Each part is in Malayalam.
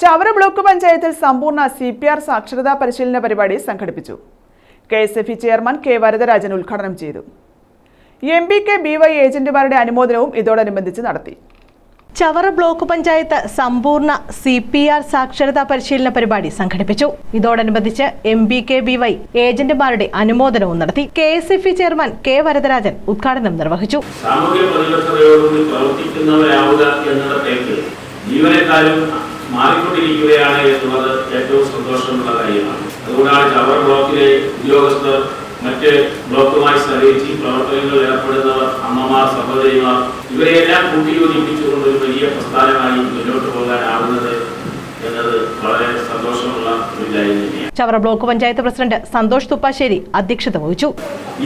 ചവറ ബ്ലോക്ക് പഞ്ചായത്തിൽ സമ്പൂർണ സി പി ആർ സാക്ഷരതാ പരിശീലന പരിപാടി സംഘടിപ്പിച്ചു. K S F E chairman K Varadarajan ഉദ്ഘാടനം ചെയ്തു. M P K B Y ഏജന്റുമാരുടെ അനുമോദനവും ഇതോടനുബന്ധിച്ച് നടത്തി. ചവറ ബ്ലോക്ക് പഞ്ചായത്ത് സമ്പൂർണ സി പി ആർ സാക്ഷരതാ പരിശീലന പരിപാടി സംഘടിപ്പിച്ചു. ഇതോടനുബന്ധിച്ച് M B K B Y ഏജന്റുമാരുടെ അനുമോദനവും നടത്തി. K S F E chairman K Varadarajan ഉദ്ഘാടനം നിർവഹിച്ചു. സാമൂഹ്യ പ്രതിബദ്ധതയോടുകൂടി പ്രവർത്തിക്കുന്നവരാവുക എന്നിടത്തേക്ക് ജീവനക്കാരും മാറിക്കൊണ്ടിരിക്കുകയാണ് എന്നുള്ളത് ഏറ്റവും സന്തോഷമുള്ള കാര്യമാണ്. അതുകൊണ്ടാണ് ചവറ ബ്ലോക്കിലെ ഉദ്യോഗസ്ഥർ മറ്റ് ബ്ലോക്കുമായി സഹകരിച്ച് പ്രവർത്തനങ്ങളിൽ ഏർപ്പെടുന്നവർ അമ്മമാർ സഹോദരിമാർ ഇവരെയെല്ലാം കൂട്ടിയോജിപ്പിച്ചുകൊണ്ട് ഒരു വലിയ പ്രസ്ഥാനമായി മുന്നോട്ട് പോകാനാവുന്നത് എന്നത് വളരെ സന്തോഷമുള്ള ഒരു കാര്യം തന്നെയാണ്. ചവറ ബ്ലോക്ക് പഞ്ചായത്ത് പ്രസിഡന്റ് സന്തോഷ് തുപ്പാശ്ശേരി അധ്യക്ഷത വഹിച്ചു.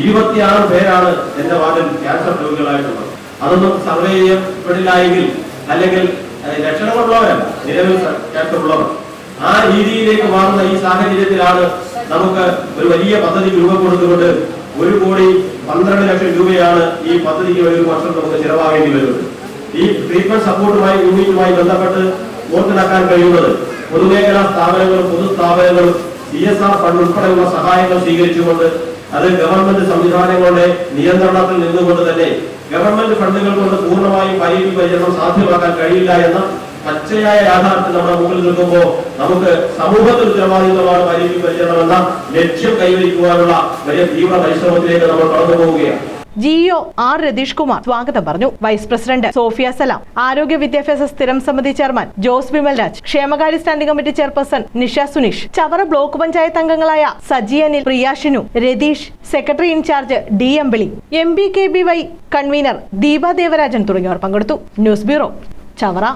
ഇരുപത്തിയാറ് പേരാണ് എന്റെ വാർഡിൽ ക്യാൻസർ രോഗികളായിട്ടുള്ളത്. അതൊന്നും സർവേ ചെയ്യപ്പെടില്ല എങ്കിൽ അല്ലെങ്കിൽ ഏഹ്, ലക്ഷണങ്ങളുള്ളവരല്ല നിലവിൽ ക്യാൻസർ ആ രീതിയിലേക്ക് മാറുന്ന ഈ സാഹചര്യത്തിലാണ് നമുക്ക് ഒരു വലിയ പദ്ധതി രൂപം ഒരു കോടി പന്ത്രണ്ട് ലക്ഷം രൂപയാണ് ഈ പദ്ധതിക്ക് ഒരു വർഷം നമുക്ക് ചിലവാകേണ്ടി വരുന്നത്. ഈ ട്രീറ്റ്മെന്റ് സപ്പോർട്ടുമായി യൂണിറ്റുമായി ബന്ധപ്പെട്ട് ഓർത്തിണക്കാൻ കഴിയുന്നത് പൊതുമേഖലാ സ്ഥാപനങ്ങളും പൊതുസ്ഥാപനങ്ങളും സി എസ് ആർ ഫണ്ട് ഉൾപ്പെടെയുള്ള സഹായങ്ങൾ സ്വീകരിച്ചുകൊണ്ട് അത് ഗവൺമെന്റ് സംവിധാനങ്ങളുടെ നിയന്ത്രണത്തിൽ നിന്നുകൊണ്ട് തന്നെ ഗവൺമെന്റ് ഫണ്ടുകൾ കൊണ്ട് പൂർണമായും പരിചരണം സാധ്യമാക്കാൻ കഴിയില്ല എന്ന പച്ചയായ യാഥാർത്ഥ്യം നമ്മുടെ മുമ്പിൽ നിൽക്കുമ്പോൾ നമുക്ക് സമൂഹത്തിൽ ഉത്തരവാദിത്തമാണ് പരിചരണം എന്ന ലക്ഷ്യം കൈവരിക്കുവാനുള്ള വലിയ തീവ്ര പരിശ്രമത്തിലേക്ക് നമ്മൾ കടന്നു പോവുകയാണ്. ജിഇഒ ആർ രതീഷ് കുമാർ സ്വാഗതം പറഞ്ഞു. Vice president Sophia Salam. ആരോഗ്യ വിദ്യാഭ്യാസ സ്ഥിരം സമിതി ചെയർമാൻ ജോസ് വിമൽ രാജ്. ക്ഷേമകാര്യ standing committee chairperson Nisha Suneesh. Chavara block panchayat അംഗങ്ങളായ Saji Anil Priya Shinu Ratheesh secretary in charge D Ambili M B K B Y convener Deepa Devarajan തുടങ്ങിയവർ പങ്കെടുത്തു. News bureau Chavara.